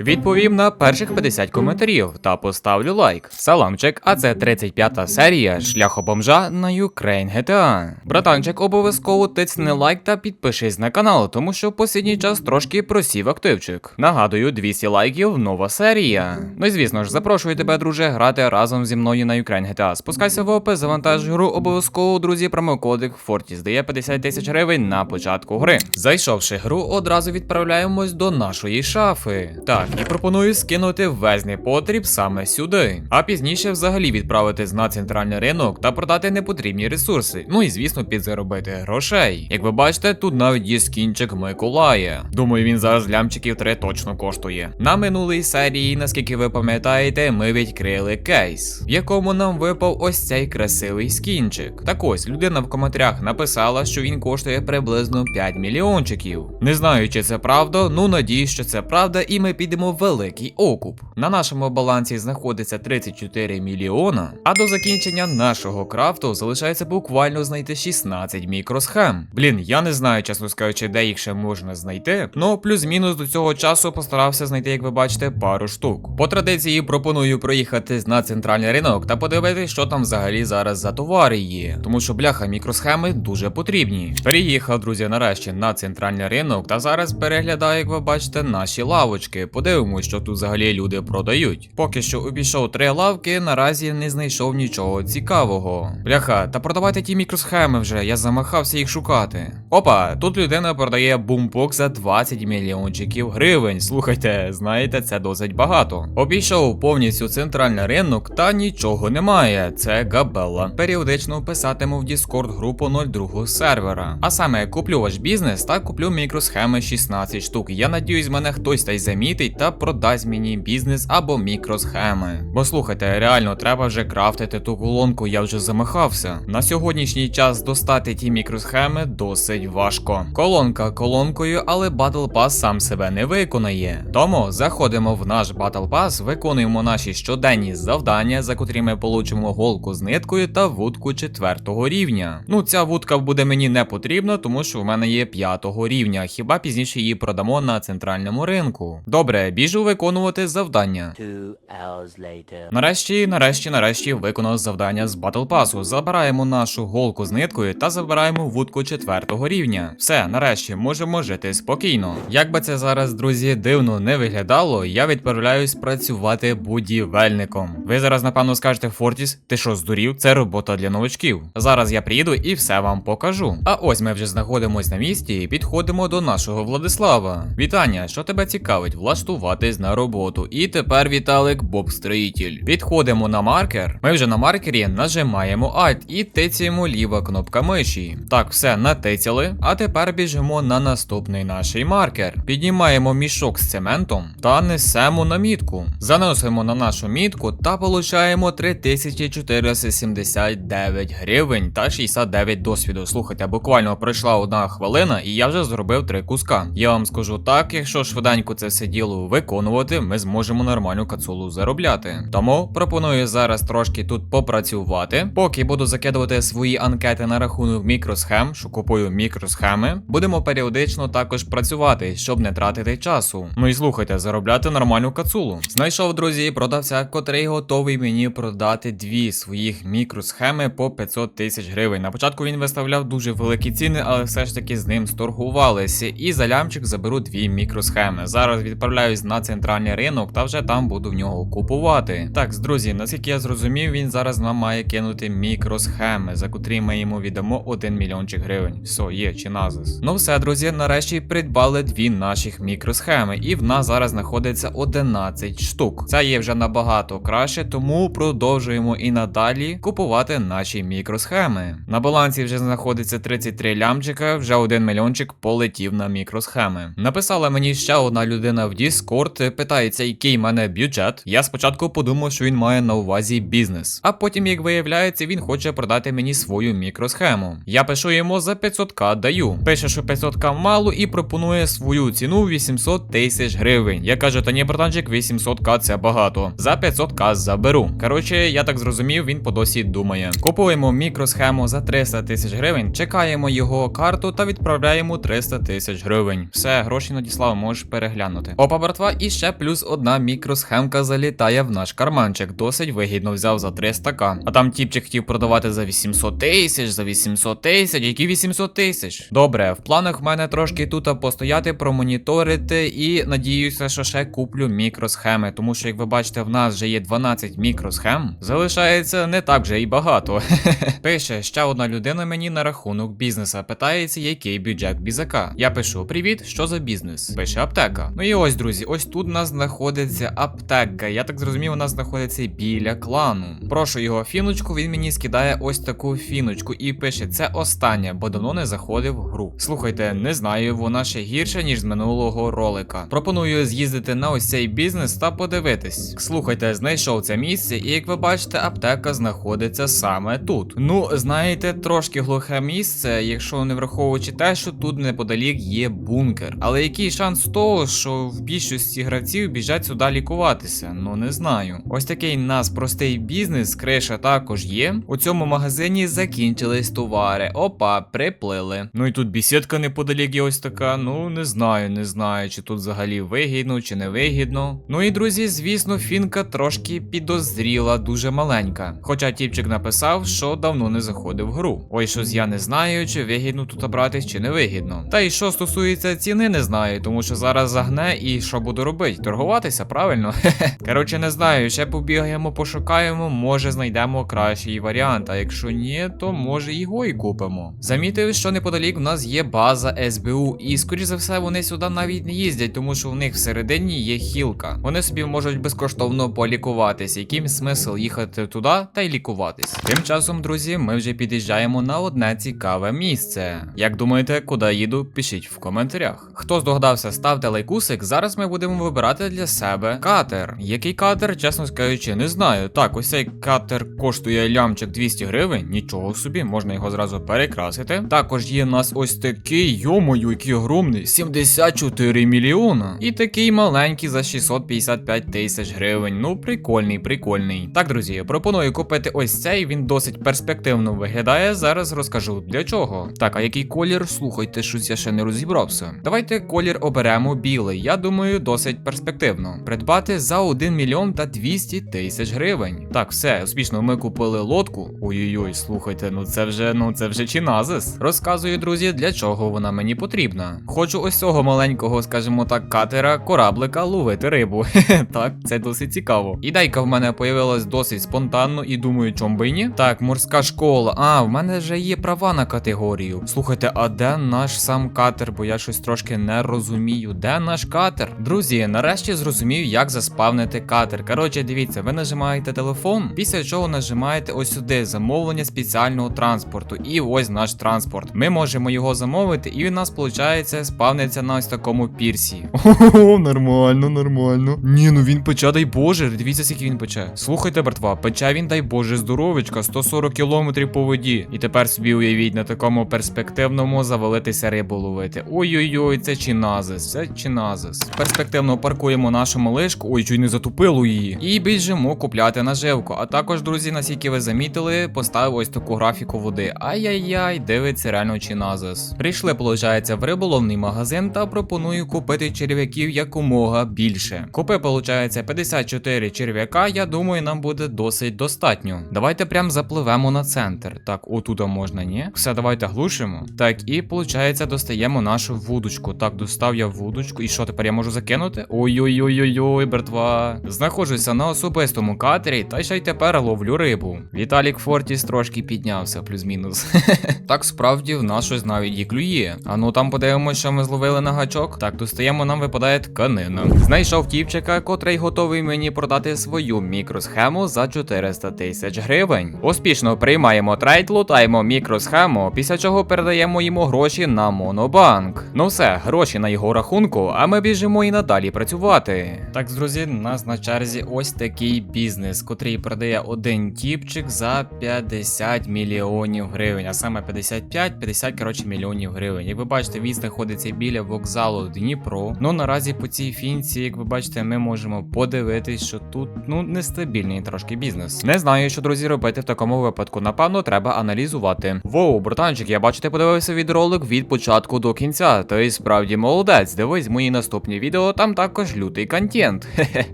Відповім на перших 50 коментарів та поставлю лайк. Саламчик, а це 35-та серія шляхобомжа на Ukraine GTA. Братанчик, обов'язково тисни лайк та підпишись на канал, тому що в останній час трошки просів активчик. Нагадую, 200 лайків, нова серія. Ну і звісно ж, запрошую тебе, друже, грати разом зі мною на Ukraine GTA. Спускайся в опис, завантаж гру, обов'язково, друзі, промокодик Fortis дає 50 тисяч гривень на початку гри. Зайшовши гру, одразу відправляємось до нашої шафи. Так, і пропоную скинути весь непотріб саме сюди, а пізніше взагалі відправитись на центральний ринок та продати непотрібні ресурси. Ну і звісно, підзаробити грошей. Як ви бачите, тут навіть є скінчик Миколая. Думаю, він зараз лямчиків 3 точно коштує. На минулій серії, наскільки ви пам'ятаєте, ми відкрили кейс, в якому нам випав ось цей красивий скінчик. Так ось людина в коментарях написала, що він коштує приблизно 5 мільйончиків. Не знаю, чи це правда, ну надіюсь, що це правда, і ми підемо в великий окуп. На нашому балансі знаходиться 34 мільйона, а до закінчення нашого крафту залишається буквально знайти 16 мікросхем. Блін, я не знаю, чесно скажучи, де їх ще можна знайти. Ну, плюс-мінус до цього часу постарався знайти, як ви бачите, пару штук. По традиції пропоную проїхати на центральний ринок та подивитися, що там взагалі зараз за товари є. Тому що бляха мікросхеми дуже потрібні. Переїхав, друзі, нарешті на центральний ринок та зараз переглядаю, як ви бачите, наші лавочки. Подивимось, що тут взагалі люди продають. Поки що обійшов три лавки, наразі не знайшов нічого цікавого. Бляха, та продавайте ті мікросхеми вже, я замахався їх шукати. Опа, тут людина продає бумбок за 20 мільйончиків гривень. Слухайте, знаєте, це досить багато. Обійшов повністю центральний ринок, та нічого немає. Це габелла. Періодично писатиму в Discord групу 02 сервера. А саме куплю ваш бізнес та куплю мікросхеми 16 штук. Я надіюсь, мене хтось та й замітить та продасть мені бізнес або мікросхеми. Бо слухайте, реально треба вже крафтити ту колонку, я вже замахався. На сьогоднішній час достати ті мікросхеми досить важко. Колонка колонкою, але Battle Pass сам себе не виконає. Тому заходимо в наш Battle Pass, виконуємо наші щоденні завдання, за котрі ми получимо голку з ниткою та вудку четвертого рівня. Ну, ця вудка буде мені не потрібна, тому що в мене є п'ятого рівня. Хіба пізніше її продамо на центральному ринку. Добре, біжу виконувати завдання. Нарешті, нарешті, нарешті виконав завдання з Battle Pass. Забираємо нашу голку з ниткою та забираємо вудку четвертого рівня. Все, нарешті, можемо жити спокійно. Як би це зараз, друзі, дивно не виглядало, я відправляюсь працювати будівельником. Ви зараз, напевно, скажете, Фортіс, ти що здурів? Це робота для новачків. Зараз я приїду і все вам покажу. А ось ми вже знаходимось на місці і підходимо до нашого Владислава. Вітання, що тебе цікавить, влаштуватись на роботу. І тепер Віталик Боб Строїтель. Підходимо на маркер. Ми вже на маркері нажимаємо Alt і тицяємо ліва кнопка миші. Так, все натицяли. А тепер біжимо на наступний наш маркер. Піднімаємо мішок з цементом та несемо на мітку. Заносимо на нашу мітку та получаємо 3479 гривень та 69 досвіду. Слухайте, буквально пройшла одна хвилина, і я вже зробив три куска. Я вам скажу так, якщо швиденько це все діло виконувати, ми зможемо нормальну кацулу заробляти. Тому пропоную зараз трошки тут попрацювати. Поки буду закидувати свої анкети на рахунок мікросхем, що купую мікросхеми, будемо періодично також працювати, щоб не тратити часу. Ну і слухайте, заробляти нормальну кацулу. Знайшов, друзі, продавця, котрий готовий мені продати дві своїх мікросхеми по 500 тисяч гривень. На початку він виставляв дуже великі ціни, але все ж таки з ним сторгувалися. І за лямчик заберу дві мікросхеми. Зараз відправляюсь на центральний ринок та вже там буду в нього купувати. Так, друзі, наскільки я зрозумів, він зараз нам має кинути мікросхеми, за котрі ми йому віддамо 1 мільйончик гривень. Все, є, чи назис. Ну все, друзі, нарешті придбали дві наших мікросхеми, і в нас зараз знаходиться 11 штук. Це є вже набагато краще, тому продовжуємо і надалі купувати наші мікросхеми. На балансі вже знаходиться 33 лямчика, вже 1 мільйончик полетів на мікросхеми. Написала мені ще одна людина в Discord, питається, який мене бюджет. Я спочатку подумав, що він має на увазі бізнес. А потім, як виявляється, він хоче продати мені свою мікросхему. Я пишу йому за 500к даю. Пише, що 500к мало і пропонує свою ціну 800 тисяч гривень. Я кажу, та ні, братанчик, 800к це багато. За 500к заберу. Коротше, я так зрозумів, він по досі думає. Купуємо мікросхему за 300 тисяч гривень, чекаємо його карту та відправляємо 300 тисяч гривень. Все, гроші надіслав, можеш переглянути. Опа, братва, і ще плюс одна мікросхемка залітає в наш карманчик. Досить вигідно взяв за 300к. А там тіпчик хотів продавати за 800 тисяч, за 800 тисяч. Які 800 тисяч? Добре, в планах в мене трошки тут постояти, промоніторити і надіюся, що ще куплю мікросхеми. Тому що, як ви бачите, в нас вже є 12 мікросхем. Залишається не так вже і багато. Пише ще одна людина мені на рахунок бізнеса. Питається, який бюджет бізака. Я пишу: Привіт, що за бізнес? Пише аптека. Ну і ось, друзі, ось тут у нас знаходиться аптека. Я так зрозумів, вона знаходиться біля клану. Прошу його фіночку, він мені скидає ось таку фіночку і пише: це останнє, бо давно не заходив в гру. Слухайте, не знаю, вона ще гірша, ніж з минулого ролика. Пропоную з'їздити на ось цей бізнес та подивитись. Слухайте, знайшов це місце, і як ви бачите, аптека знаходиться саме тут. Ну, знаєте, трошки глухе місце, якщо не враховуючи те, що тут неподалік є бункер. Але який шанс того, що в більшості гравців біжать сюди лікуватися? Ну не знаю. Ось такий нас простий бізнес, криша також є. У цьому магазині закінчились товари. Опа, приплили. Ну і тут бісідка неподалік є ось така. Ну не знаю, не знаю, чи тут взагалі вигідно, чи не вигідно. Ну і друзі, звісно, фінка трошки підозріла, дуже маленька. Хоча тіпчик написав, що давно не заходив в гру. Ой, щось я не знаю, чи вигідно тут братись, чи не вигідно. Та й що стосується ціни, не знаю, тому що зараз загне і що буду робити? Торгуватися, правильно? Коротше, не знаю, ще побігаємо, пошукаємо, може знайдемо кращий варіант. А якщо ні, то може його і купимо. Замітив, що неподалік в нас є база СБУ, і скоріш за все вони сюди навіть не їздять, тому що в них всередині є хілка. Вони собі можуть безкоштовно полікуватись. Яким смисл їхати туди та й лікуватись? Тим часом, друзі, ми вже під'їжджаємо на одне цікаве місце. Як думаєте, куди їду? Пишіть в коментарях. Хто здогадався, ставте лайкусик. Зараз ми будемо вибирати для себе катер. Який катер, чесно скажучи, не знаю. Так, ось цей катер коштує лямчик 200 гривень. Нічого собі, можна його зразу перекрасити. Також є у нас ось такий, йомою, який огромний, 74 мільйона. І такий маленький за 655 тисяч гривень. Ну, прикольний, прикольний. Так, друзі, пропоную купити ось цей. Він досить перспективно виглядає. Зараз розкажу для чого. Так, а який колір? Слухайте, щось я ще не розібрався. Давайте колір оберемо білий. Я думаю, досить перспективно. Придбати за 1 мільйон та 200 тисяч гривень. Так, все, успішно ми купили лодку. Ой-ой-ой, слухайте, ну це вже, ну це вже чиназис. Розказую, друзі, для чого вона мені потрібна. Хочу ось цього маленького, скажімо так, катера, кораблика ловити рибу. так, це досить цікаво. Ідейка в мене появилась досить спонтанно і думаю, чом би ні. Так, морська школа. А, в мене вже є права на категорію. Слухайте, а де наш сам катер? Бо я щось трошки не розумію. Де наш катер? Друзі, нарешті зрозумів, як заспавнити катер. Коротше, дивіться, ви нажимаєте телефон, після чого нажимаєте ось сюди замовлення спеціального транспорту. І ось наш транспорт. Ми можемо його замовити, і у нас, виходить, спавниться на ось такому пірсі. О, нормально, нормально. Ні, ну він пече, дай Боже, дивіться, скільки він пече. Слухайте, братва, пече він, дай Боже, здоровечка, 140 кілометрів по воді. І тепер собі уявіть на такому перспективному завалитися рибу ловити. Ой-ой-ой, це чиназис, це чиназис. Перспективно паркуємо нашу малишку, ой, чуть не затупило її. І біжимо купляти наживку. А також, друзі, наскільки ви замітили, поставив ось таку графіку води. Ай-яй-яй, дивиться реально чиназис. Прийшли, виходить, в риболовний магазин та пропоную купити черв'яків якомога більше. Купи, виходить, 54 черв'яка. Я думаю, нам буде досить достатньо. Давайте прям запливемо на центр. Так, отуда можна, ні? Все, давайте глушимо. Так, і виходить, достаємо нашу вудочку. Так, достав я вудочку. І що тепер я можу закинути? Ой-ой-ой-ой-ой, братва. Знаходжуся на особистому катері, та ще й тепер ловлю рибу. Віталік Фортіс трошки піднявся, плюс-мінус. так справді в нас щось навіть і клює. А ну там подивимося, що ми зловили на гачок. Так, достаємо, нам випадає тканина. Знайшов тіпчика, котрий готовий мені продати свою мікросхему за 400 тисяч гривень. Успішно приймаємо трейд, лутаємо мікросхему, після чого передаємо йому гроші на монобанк. Ну все, гроші на його рахунку, а ми біжимо і надалі працювати. Так, друзі, у нас на черзі ось такий бізнес, котрий продає один тіпчик за 50 мільйонів гривень, а саме 55-50 коротше мільйонів гривень. Як ви бачите, він знаходиться біля вокзалу Дніпро. Ну наразі по цій фінці, як ви бачите, ми можемо подивитись, що тут ну нестабільний трошки бізнес. Не знаю, що друзі робити в такому випадку. Напевно, треба аналізувати. Воу, братанчик, я бачу, ти подивився відеоролик від початку до кінця. Ти справді молодець. Дивись мої наступні відео. Відео, там також лютий контент. Хе-хе.